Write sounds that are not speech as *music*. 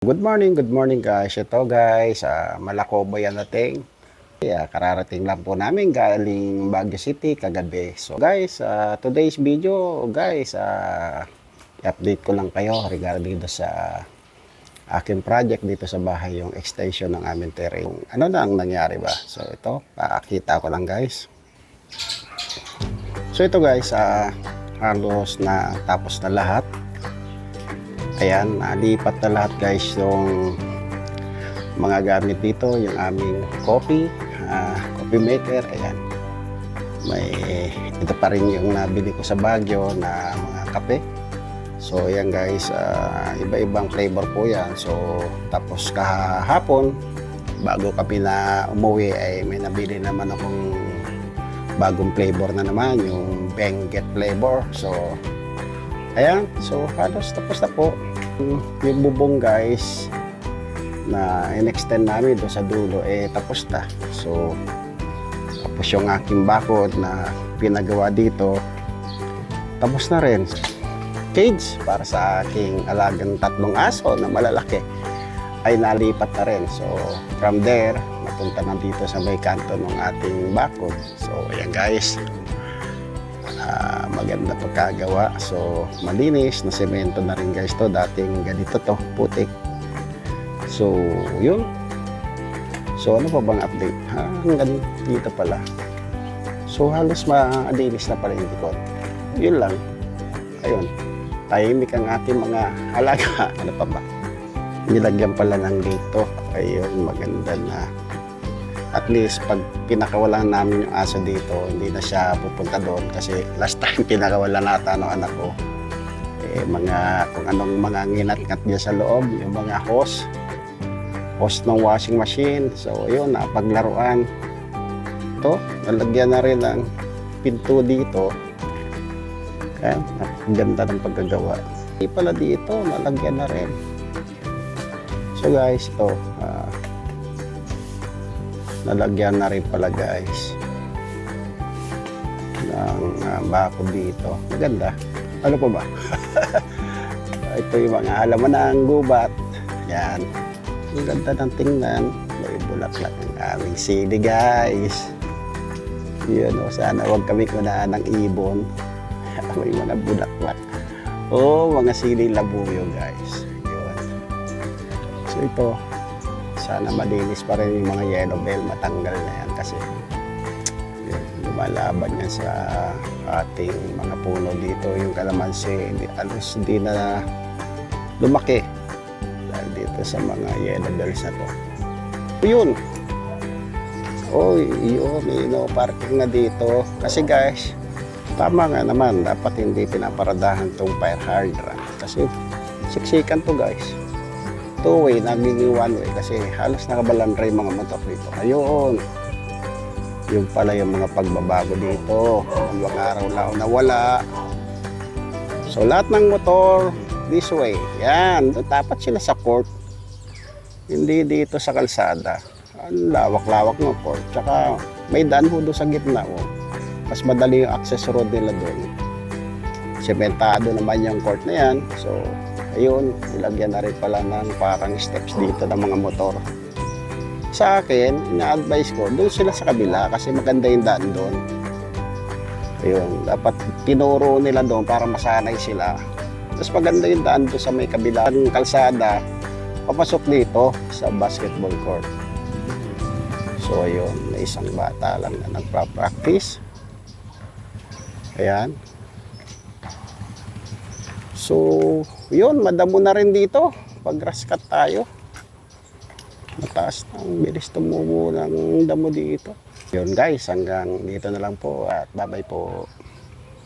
Good morning, good morning guys. Ito guys, uh, Malacobo yan nating. Yeah, kararating lang po namin galing Baguio City kagabi. So guys, uh, today's video, guys, uh, update ko lang kayo regarding do sa aking project dito sa bahay, yung extension ng aming terrain. Ano na ang nangyari ba? So ito, pakakita ko lang guys. So ito guys, uh, halos na tapos na lahat. Ayan, nalipat na lahat guys yung mga gamit dito, yung aming coffee, ah, coffee maker, ayan. May, ito pa rin yung nabili ko sa Baguio na mga kape. So ayan guys, ah, iba-ibang flavor po yan. So tapos kahapon, bago kami na umuwi ay may nabili naman akong bagong flavor na naman, yung Benguet flavor. So ayan, so halos tapos na po yung bubong guys na in-extend namin doon sa dulo eh tapos na. So tapos yung aking bakod na pinagawa dito tapos na rin. Cage para sa aking alagang tatlong aso na malalaki ay nalipat na rin. So from there napunta na dito sa may kanto ng ating bakod. So ayan guys Ah, maganda pagkagawa. So, malinis na semento na rin guys to. Dating ganito to, putik. So, yun. So, ano pa bang update? Ha, hanggang dito pala. So, halos maalinis na pala yung likod. Yun lang. Ayun. Tahimik ang ating mga alaga. *laughs* Ano pa ba? Nilagyan pala ng dito. Ayun, maganda na at least pag pinakawalan namin yung aso dito, hindi na siya pupunta doon kasi last time *laughs* pinakawalan nata ng anak ko. Eh, mga, kung anong mga nginat-ngat niya sa loob, yung mga hose, hose ng washing machine. So, yun, napaglaruan. Ito, nalagyan na rin ng pinto dito. Kaya, ang ganda ng pagkagawa. Hindi pala dito, nalagyan na rin. So guys, ito, ah, nalagyan na rin pala guys ng uh, bako dito. Maganda. Ano pa ba? *laughs* Ito yung mga halaman ng gubat. Yan. Ang ganda ng tingnan. May bulaklak ng aming sili guys. Yun o sana huwag kami kunaan ng ibon. *laughs* May mga bulaklak. Oh mga sili labuyo guys. Yun. So ito sana malinis pa rin yung mga yellow bell matanggal na yan kasi yun, lumalaban yan sa ating mga puno dito. Yung kalamansi hindi, alos hindi na lumaki dahil dito sa mga yellow bells na to. Yun. Oh yun may no parking na dito. Kasi guys tama nga naman dapat hindi pinaparadahan tong fire hydrant. Kasi siksikan to guys two way, nagiging one way kasi halos nakabalandra yung mga motor dito. Ayun. Yung pala yung mga pagbabago dito. Dalawang araw na nawala. So lahat ng motor this way. Yan. Dapat sila sa court. Hindi dito sa kalsada. Ang lawak-lawak ng court. Tsaka may daan ho doon sa gitna. Oh. Mas madali yung access road nila doon. Sementado naman yung court na yan. So, ayun, nilagyan na rin pala ng parang steps dito ng mga motor. Sa akin, ina-advise ko, doon sila sa kabila kasi maganda yung daan doon. Ayun, dapat tinuro nila doon para masanay sila. Tapos maganda yung daan doon sa may kabila ng kalsada, papasok dito sa basketball court. So ayun, may isang bata lang na nagpa-practice. Ayan. So, yun, madamo na rin dito. Pag grass cut tayo. Mataas na bilis tumubo ng damo dito. Yun guys, hanggang dito na lang po at bye-bye po.